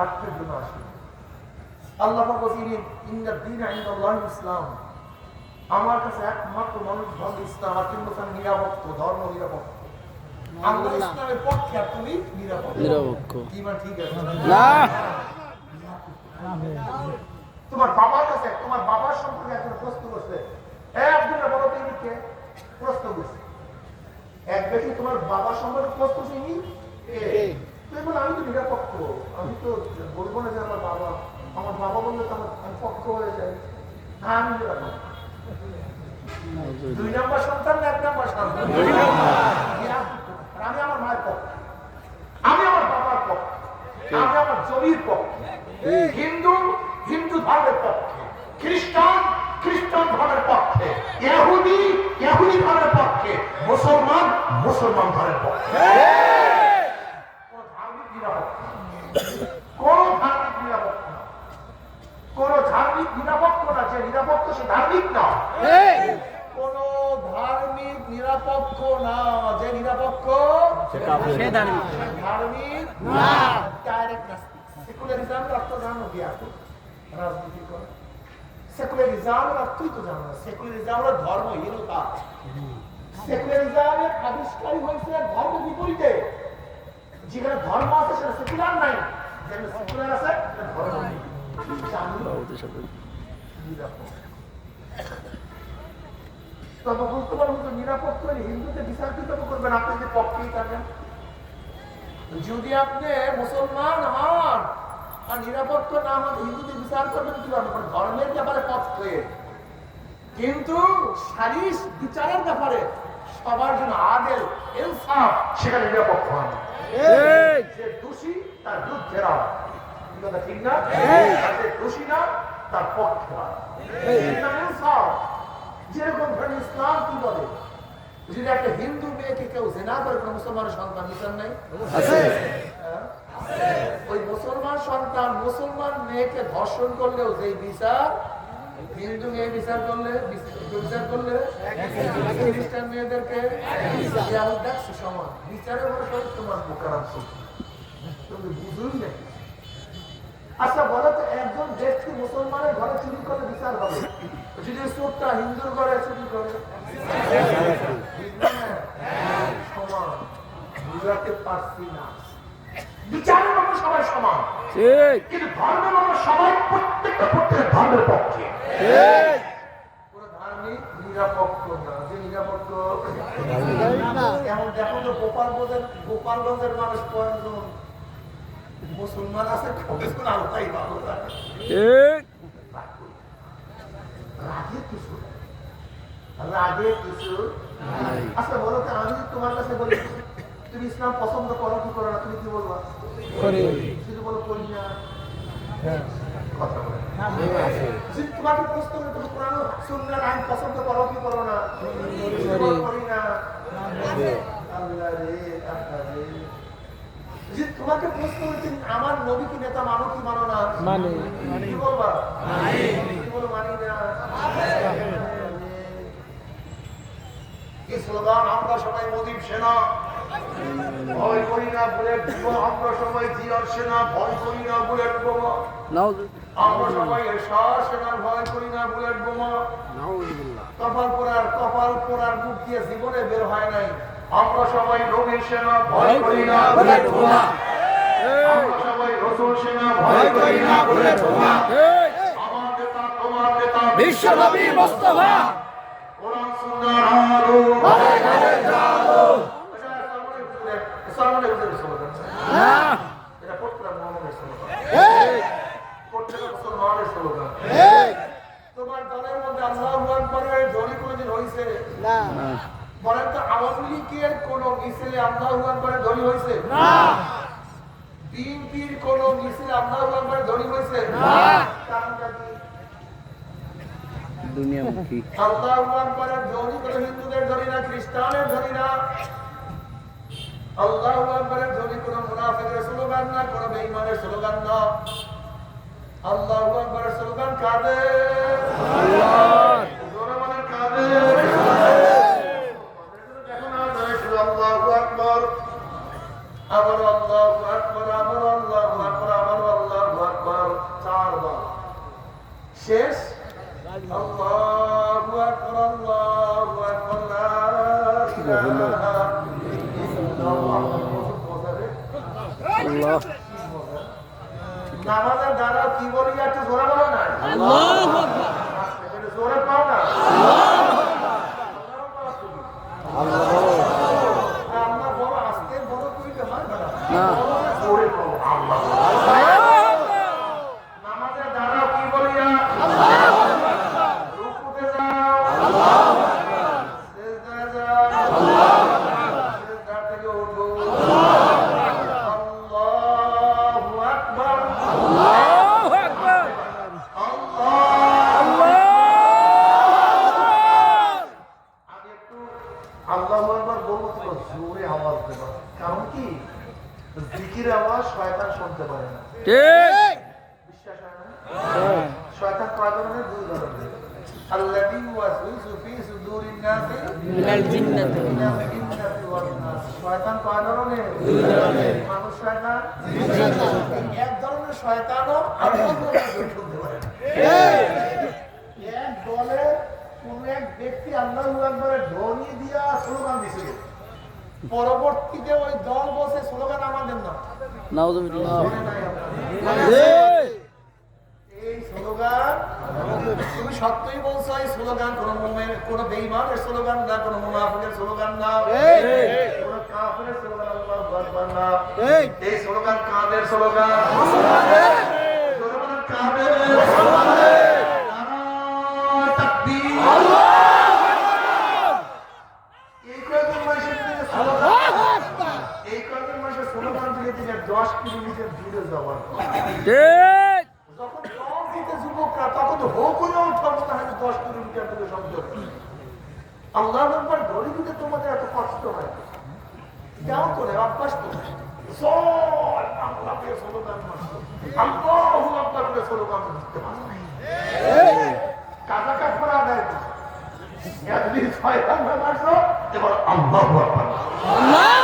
স্বার্থের জন্য আসে আল্লাহ ইসলাম। আমার কাছে একমাত্র মানুষ ধর্ম ইসলাম আর বলছেন নিরাপত্ত ধর্ম নিরাপত্ত। আমরা ইসলামের পক্ষে আর তুমি নিরাপত্ত। নিরপেক্ষ। কি ঠিক আছে? তোমার বাবার কাছে তোমার বাবার সম্পর্কে একজন প্রশ্ন করছে। প্রশ্ন করছে। এক ব্যক্তি তোমার সম্পর্কে প্রশ্ন আমি তো নিরাপক্ষ আমি তো বলব না যে আমার বাবা আমার বাবা বললে তো আমার আমি পক্ষ হয়ে যায়। হ্যাঁ আমি দুই নম্বর সন্তান না এক নম্বর সন্তান? আমি আমার মায়ের পক্ষে। আমি আমার বাবার পক্ষে। আমি আমার জমির পক্ষে। হিন্দু হিন্দু ধর্মের পক্ষে। খ্রিস্টান খ্রিস্টান ধর্মের পক্ষে। ইহুদি ইহুদি ধর্মের পক্ষে। মুসলমান মুসলমান ধর্মের পক্ষে কোন ধার্মিক নিরাপত্তা কোন ধার্মিক নিরাপত্তা কোন ধার্মিক নিরাপত্তা না যে নিরাপত্তা সে ধার্মিক না কোন ধার্মিক নিরাপক্ষ না যে নিরাপক্ষ সে ধার্মিক। না। ডাইরেক্ট নাস্তিক সেকুলারিজমের অর্থ জানো কি আপনি রাজনীতি করে। সেকুলারিজমের অর্থই তো জানো না। সেকুলারিজম হলো ধর্মহীনতা। সেকুলারিজমের আবিষ্কারই হয়েছে ধর্ম বিপরীতে। যেখানে ধর্ম আছে সেটা সেকুলার নাই। যেখানে সেকুলার আছে সেটা ধর্ম নেই। জানলো নিরাপদ তবে বলতে পারব তো নিরাপদ করে হিন্দুতে বিচার করবেন আপনি যে পক্ষেই থাকেন যদি আপনি মুসলমান হন আর নিরাপত্তা না হন হিন্দুদের বিচার করবেন কি আপনার ধর্মের ব্যাপারে পক্ষে কিন্তু বিচারের ব্যাপারে সবার জন্য আদেল ইনসাফ। সেখানে নিরাপক্ষ হন। যে দোষী তার বিরুদ্ধে রাও ঠিক না? যে দোষী না তার পক্ষে রাও ইনসাফ। যদি একটা হিন্দু মেয়েকে কেউ জেনা করে কোনো মুসলমানের সন্তান বিচার নাই? হ্যাঁ? ওই মুসলমান সন্তান মুসলমান মেয়েকে ধর্ষণ করলেও বিচার হিন্দু মেয়ে বিচার করলে বিচার করলে খ্রিস্টান মেয়েদেরকে দেখছ সমান। মনে সব তোমার তুমি বুঝুই আচ্ছা বলো তো একজন ব্যক্তি মুসলমানের ঘরে চুরি করলে বিচার হবে? যদি চোরটা হিন্দুর ঘরে চুরি করে বুঝাতে পারছি না বিচারের আমরা সবাই সমান ঠিক কিন্তু ধর্মের আমরা সবাই প্রত্যেকটা প্রত্যেক ধর্মের পক্ষে কোনো না যে নিরাপক্ষ এমন দেখো তো গোপালগঞ্জের গোপালগঞ্জের মানুষ মুসলমান আছে ভালো ঠিক রাগে কিছু নাই। রাগে কিছু। আচ্ছা বলো তো আমি তোমার কাছে বলি তুমি ইসলাম পছন্দ করো কি করো না তুমি কি বলবা? করি। যদি বলো করি না। কথা বলে। যদি তোমাকে প্রশ্ন করে তুমি কোরআন সুন্নাহর আইন পছন্দ করো কি করো না? করি। না। আল্লাহ রে আল্লাহ রে। যদি তোমাকে প্রশ্ন করে আমার নবী কি নেতা মানো কি মানো না? মানে। কি বলবা? কি বলো মানি না। কি স্লোগান আমরা সবাই মোদীর সেনা। ভয় করি না বুলেট আমরা সবাই জিয়ার সেনা ভয় করি না বুলেট বোমা। আমরা সবাই এরশাদ সেনার ভয় করি না বুলেট বোমা। কপাল পোড়ার কপাল পোড়ার মুখ দিয়ে জীবনে বের হয় নাই। আমরা সবাই নবীর সেনা ভয় করি না বুলেট বোমা। আমরা সবাই রসুল সেনা ভয় করি না বুলেট বোমা। আমার নেতা তোমার নেতা বিশ্বনবী মোস্তফা। তোমার দলের মধ্যে আল্লাহু আকবরের ধ্বনি কোনোদিন হয়েছে না। বলেন তো আওয়ামী লীগের কোন মিছিলে আল্লাহু আকবরের ধ্বনি হয়েছে? না। বিএনপির কোন মিছিলে আল্লাহু আকবরের ধ্বনি হয়েছে না। দুনিয়ামুখী। আল্লাহু আকবরের ধ্বনি কোনো হিন্দুদের ধ্বনি না খ্রিস্টানের ধ্বনি না। আল্লাহু আকবরের ধ্বনি কোনো মুনাফিকের স্লোগান না কোনো বেঈমানের স্লোগান না। আল্লাহু আকবরের স্লোগান কাদের? আল্লাহ জোরে বলেন কাদের? দেখো না জয় শুধু আল্লাহু আকবর। আবার আল্লাহু আকবর আবার আল্লাহু আকবর আবার আল্লাহু চারবার। শেষ নামাজের দ্বারা কি বলি একটু জোরে বলো না? জোরে পাও না? আমরা বড় আস্তে বড় কইলে হয়? না না জোরে বলো আল্লাহ নামাজের দ্বারা কি বলিয়া রুকুতে যাও সিজদায় যাও সিজদা থেকে উঠো আল্লাহু আকবার আল্লাহু আকবার আল্লাহ আমি একটু আল্লাহু আকবার বলব তো জোরে আওয়াজ দেব। কারণ কি? জিকির আওয়াজ শয়তান শুনতে পারে না। ঠিক। বিশ্বাস হয় না? শয়তান কয় ধরনের দুই ধরনের শয়তান কয় দুই ধরনের মানুষ শয়তান? এক ধরনের শয়তানও আর এক ধরনের শুনতে পারে না। এক দলে কোন এক ব্যক্তি আল্লাহু আকবারের ধ্বনি পরবর্তীতে ওই দল বসে স্লোগান আমাদের না এই। স্লোগান তুমি সত্যই বলছো এই স্লোগান কোন কোন বেঈমানের স্লোগান না কোন মুনাফিকের স্লোগান না। কোন কাফেরের স্লোগান আল্লাহু আকবার না। এই। স্লোগান কাদের স্লোগান? কাদের? নারায়ে আল্লাহ একবার ধরে দিতে তোমাদের এত কষ্ট হয়। যাও করে অভ্যাস তো আল্লাহকে স্লোগান আল্লাহু করে স্লোগান দিতে পারো কাজা কাজ করে আদায় একদিন ছয় ঘণ্টা মারছো এবার আল্লাহ আকবার